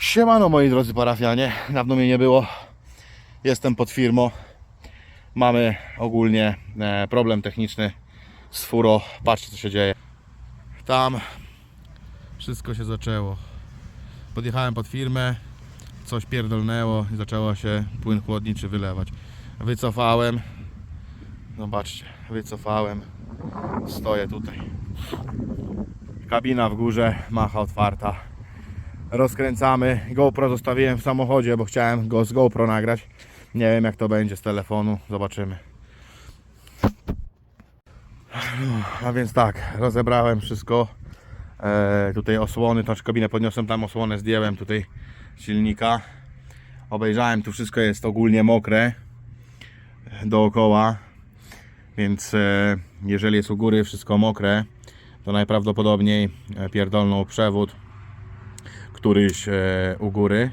Siemano moi drodzy parafianie, dawno mnie nie było. Jestem pod firmą. Mamy ogólnie e, problem techniczny z furo. Patrzcie co się dzieje. Tam wszystko się zaczęło. Podjechałem pod firmę, coś pierdolnęło i zaczęło się płyn chłodniczy wylewać. Wycofałem. Zobaczcie, wycofałem. Stoję tutaj. Kabina w górze, macha otwarta rozkręcamy. GoPro zostawiłem w samochodzie, bo chciałem go z GoPro nagrać. Nie wiem jak to będzie z telefonu, zobaczymy. A więc tak, rozebrałem wszystko. E, tutaj osłony, tą kabinę podniosłem, tam osłonę zdjąłem tutaj silnika. Obejrzałem, tu wszystko jest ogólnie mokre dookoła. Więc e, jeżeli jest u góry wszystko mokre, to najprawdopodobniej e, pierdolną przewód któryś e, u góry,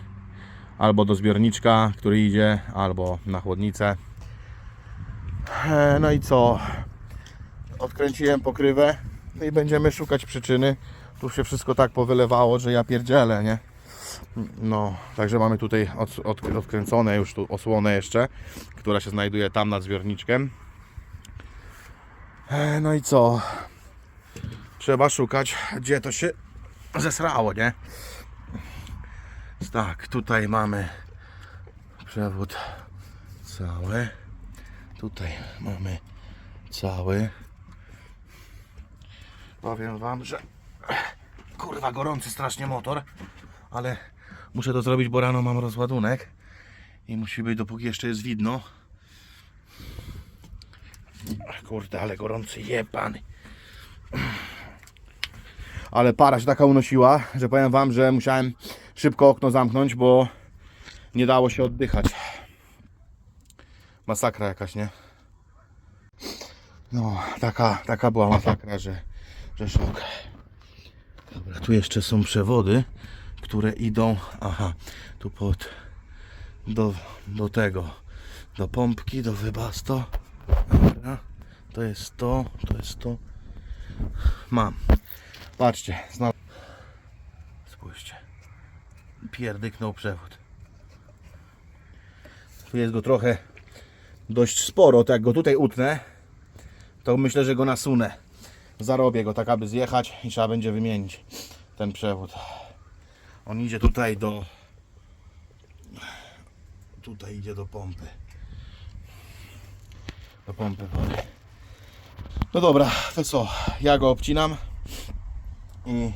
albo do zbiorniczka, który idzie, albo na chłodnicę. E, No i co? Odkręciłem pokrywę i będziemy szukać przyczyny. Tu się wszystko tak powylewało, że ja pierdzielę, nie? No, także mamy tutaj od, od, odkręcone już tu osłonę jeszcze, która się znajduje tam nad zbiorniczkiem. E, No i co? Trzeba szukać, gdzie to się zesrało, nie? Tak, tutaj mamy przewód cały. Tutaj mamy cały. Powiem wam, że kurwa gorący strasznie motor, ale muszę to zrobić, bo rano mam rozładunek i musi być dopóki jeszcze jest widno. Kurde, ale gorący jebany. Ale para się taka unosiła, że powiem wam, że musiałem szybko okno zamknąć, bo nie dało się oddychać. Masakra jakaś, nie? No, taka, taka była masakra, że, że szok. Dobra, tu jeszcze są przewody, które idą, aha, tu pod, do, do tego, do pompki, do wybasto. Dobra, to jest to, to jest to. Mam. Patrzcie. Pierdyknął przewód. Tu jest go trochę dość sporo, to jak go tutaj utnę, to myślę, że go nasunę. Zarobię go tak, aby zjechać i trzeba będzie wymienić ten przewód. On idzie tutaj do... Tutaj idzie do pompy. Do pompy wody. No dobra, to co? Ja go obcinam i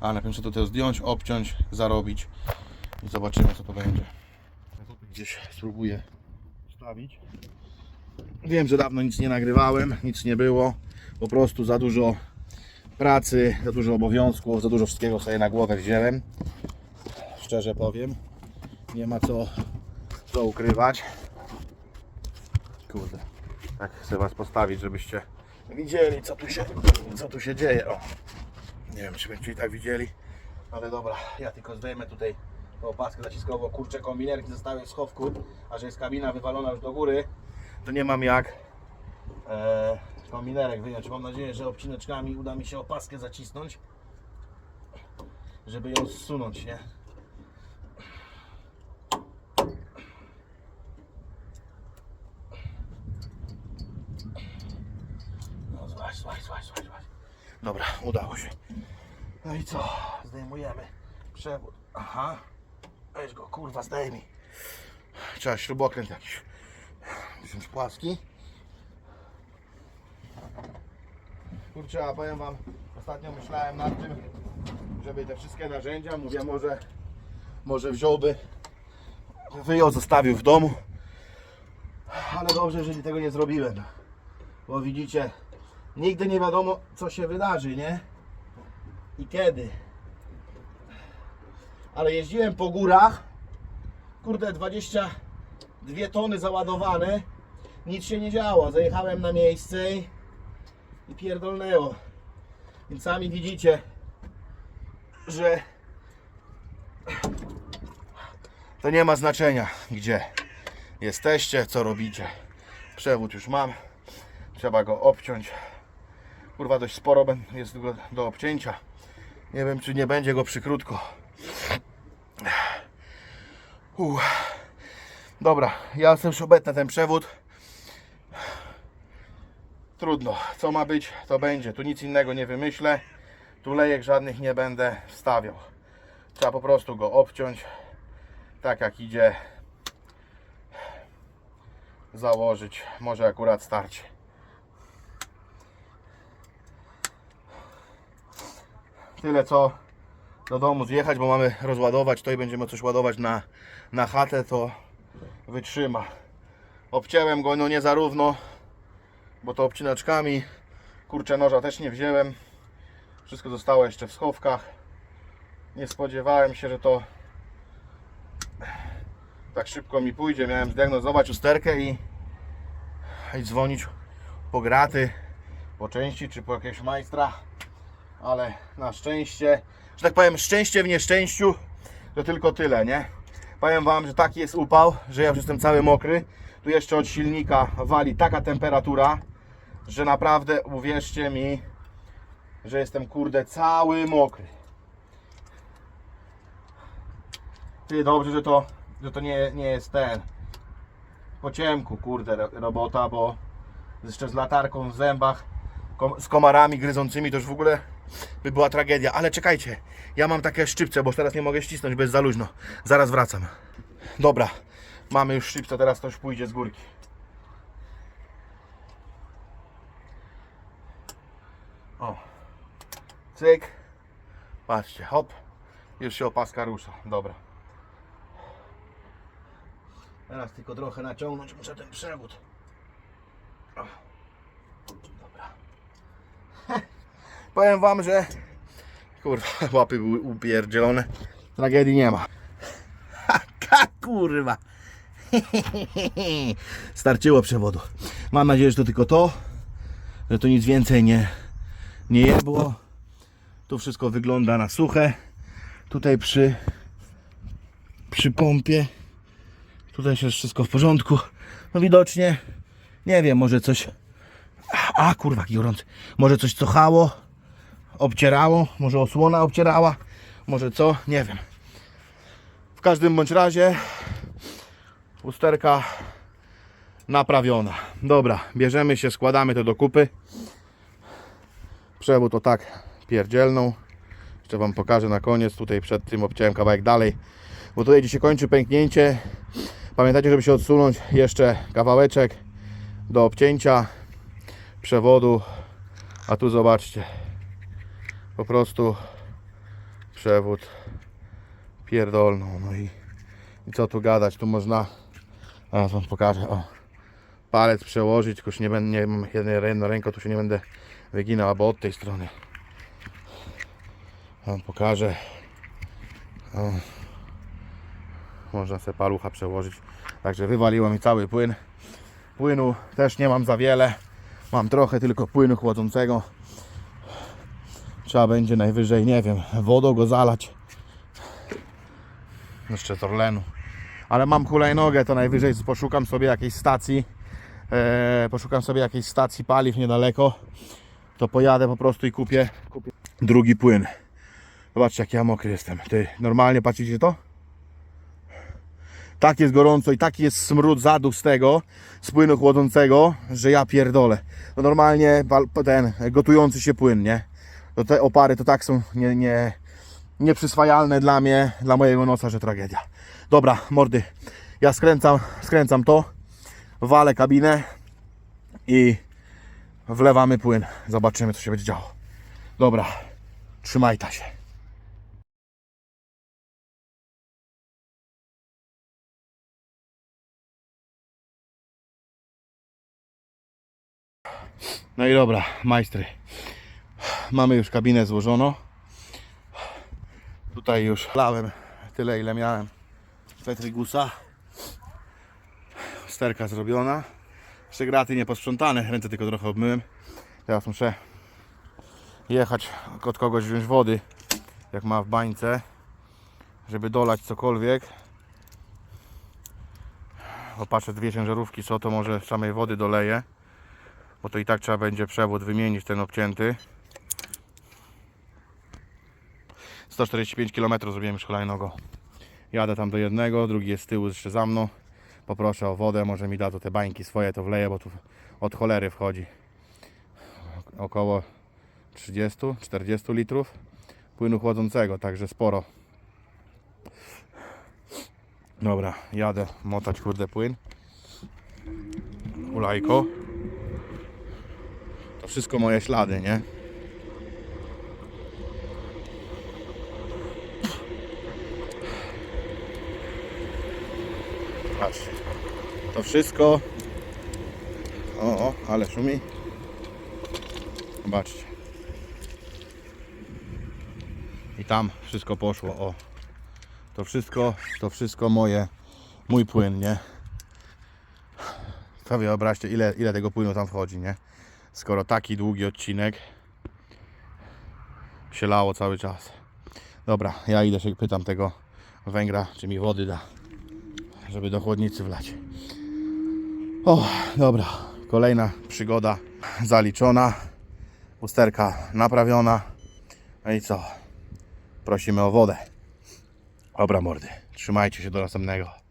a najpierw muszę to też zdjąć, obciąć, zarobić i zobaczymy co to będzie. Gdzieś spróbuję stawić. Wiem, że dawno nic nie nagrywałem, nic nie było. Po prostu za dużo pracy, za dużo obowiązków, za dużo wszystkiego sobie na głowę wziąłem. Szczerze powiem. Nie ma co, co ukrywać. Kurde. Tak chcę Was postawić, żebyście widzieli co tu się, co tu się dzieje. O. Nie wiem, czy będziecie i tak widzieli, ale dobra, ja tylko zdejmę tutaj tą opaskę zaciskową, kurczę, kombinerki zostały w schowku, a że jest kabina wywalona już do góry, to nie mam jak e, kombinerek wyjąć. Mam nadzieję, że obcineczkami uda mi się opaskę zacisnąć, żeby ją zsunąć, nie? No złaś, złaś, złaś, złaś. Dobra, udało się. No i co? Zdejmujemy przewód. Aha. Weź go, kurwa, zdejmij. Trzeba śrubokręt jakiś płaski. Kurczę, a powiem wam, ostatnio myślałem nad tym, żeby te wszystkie narzędzia, mówię, może, może wziąłby, wyjął, zostawił w domu. Ale dobrze, że tego nie zrobiłem. Bo widzicie, nigdy nie wiadomo, co się wydarzy, nie? I kiedy. Ale jeździłem po górach, kurde, 22 tony załadowane, nic się nie działo. Zajechałem na miejsce i, i pierdolnęło. Więc sami widzicie, że to nie ma znaczenia, gdzie jesteście, co robicie. Przewód już mam, trzeba go obciąć. Kurwa, dość sporo jest do obcięcia. Nie wiem, czy nie będzie go przykrótko. Uff. Dobra, ja sobie już obetnę ten przewód. Trudno, co ma być, to będzie. Tu nic innego nie wymyślę. Tu lejek żadnych nie będę wstawiał. Trzeba po prostu go obciąć. Tak jak idzie. Założyć. Może akurat starczy. Tyle co do domu zjechać, bo mamy rozładować to i będziemy coś ładować na, na chatę, to wytrzyma. Obcięłem go no nie zarówno, bo to obcinaczkami. Kurczę noża też nie wziąłem. Wszystko zostało jeszcze w schowkach. Nie spodziewałem się, że to tak szybko mi pójdzie. Miałem zdiagnozować usterkę i, i dzwonić po graty, po części czy po jakiegoś majstra. Ale na szczęście, że tak powiem, szczęście w nieszczęściu, to tylko tyle, nie? Powiem Wam, że taki jest upał, że ja już jestem cały mokry. Tu jeszcze od silnika wali taka temperatura, że naprawdę uwierzcie mi, że jestem kurde cały mokry. Ty dobrze, że to, że to nie, nie jest ten po ciemku, kurde, ro- robota, bo jeszcze z latarką w zębach, z komarami gryzącymi to już w ogóle by była tragedia. Ale czekajcie, ja mam takie szczypce, bo teraz nie mogę ścisnąć, bo jest za luźno. Zaraz wracam. Dobra, mamy już szczypce, teraz już pójdzie z górki. O, cyk, patrzcie, hop, już się opaska rusza, dobra. Teraz tylko trochę naciągnąć muszę ten przewód. O. Powiem wam, że kurwa, łapy były upierdzielone. Tragedii nie ma. Haka kurwa. Starczyło przewodu. Mam nadzieję, że to tylko to, że to nic więcej nie, nie jebło. Tu wszystko wygląda na suche. Tutaj przy, przy pompie. Tutaj jest wszystko w porządku. No widocznie, nie wiem, może coś. A kurwa, jaki gorący. Może coś cochało, obcierało, może osłona obcierała, może co, nie wiem. W każdym bądź razie usterka naprawiona. Dobra, bierzemy się, składamy to do kupy. Przewód to tak pierdzielną. Jeszcze Wam pokażę na koniec. Tutaj przed tym obciąłem kawałek dalej. Bo tutaj gdzie się kończy pęknięcie. Pamiętajcie, żeby się odsunąć jeszcze kawałeczek do obcięcia przewodu. A tu zobaczcie. Po prostu przewód pierdolną. No i, i co tu gadać? Tu można. A wam pokażę. O. Palec przełożyć, tylko już nie będę, nie mam jedną ręką, tu się nie będę wyginał, albo od tej strony. Wam pokażę. O. Można sobie palucha przełożyć. Także wywaliło mi cały płyn. Płynu też nie mam za wiele. Mam trochę tylko płynu chłodzącego. Trzeba będzie najwyżej, nie wiem, wodą go zalać. Jeszcze z Orlenu. Ale mam hulajnogę, to najwyżej poszukam sobie jakiejś stacji. E, poszukam sobie jakiejś stacji paliw niedaleko. To pojadę po prostu i kupię, kupię drugi płyn. Zobaczcie jak ja mokry jestem. Ty, normalnie patrzycie to? Tak jest gorąco i taki jest smród zaduch z tego, z płynu chłodzącego, że ja pierdolę. To normalnie ten gotujący się płyn, nie? To te opary to tak są nie, nie, nieprzyswajalne dla mnie, dla mojego nosa, że tragedia. Dobra, mordy, ja skręcam, skręcam to, walę kabinę i wlewamy płyn. Zobaczymy, co się będzie działo. Dobra, trzymaj ta się. No i dobra, majstry. Mamy już kabinę złożoną. Tutaj już lałem tyle ile miałem Petrigusa. Sterka zrobiona. Jeszcze nie posprzątane, ręce tylko trochę obmyłem. Teraz muszę jechać od kogoś wziąć wody, jak ma w bańce, żeby dolać cokolwiek. Opatrzę dwie ciężarówki, co to może samej wody doleję bo to i tak trzeba będzie przewód wymienić ten obcięty 145 km zrobiłem już hulajnogą Jadę tam do jednego, drugi jest z tyłu jeszcze za mną. Poproszę o wodę, może mi da to te bańki swoje, to wleję, bo tu od cholery wchodzi. Około 30-40 litrów płynu chłodzącego, także sporo. Dobra, jadę motać kurde płyn. Ulajko. To wszystko moje ślady, nie? Patrzcie. To wszystko. O, o, ale szumi. Zobaczcie. I tam wszystko poszło. O. To wszystko, to wszystko moje, mój płyn, nie? To wyobraźcie, ile, ile tego płynu tam wchodzi, nie? Skoro taki długi odcinek się lało cały czas. Dobra, ja idę się pytam tego węgra, czy mi wody da, żeby do chłodnicy wlać. O, dobra, kolejna przygoda zaliczona, usterka naprawiona. No i co? Prosimy o wodę. Dobra mordy, trzymajcie się do następnego.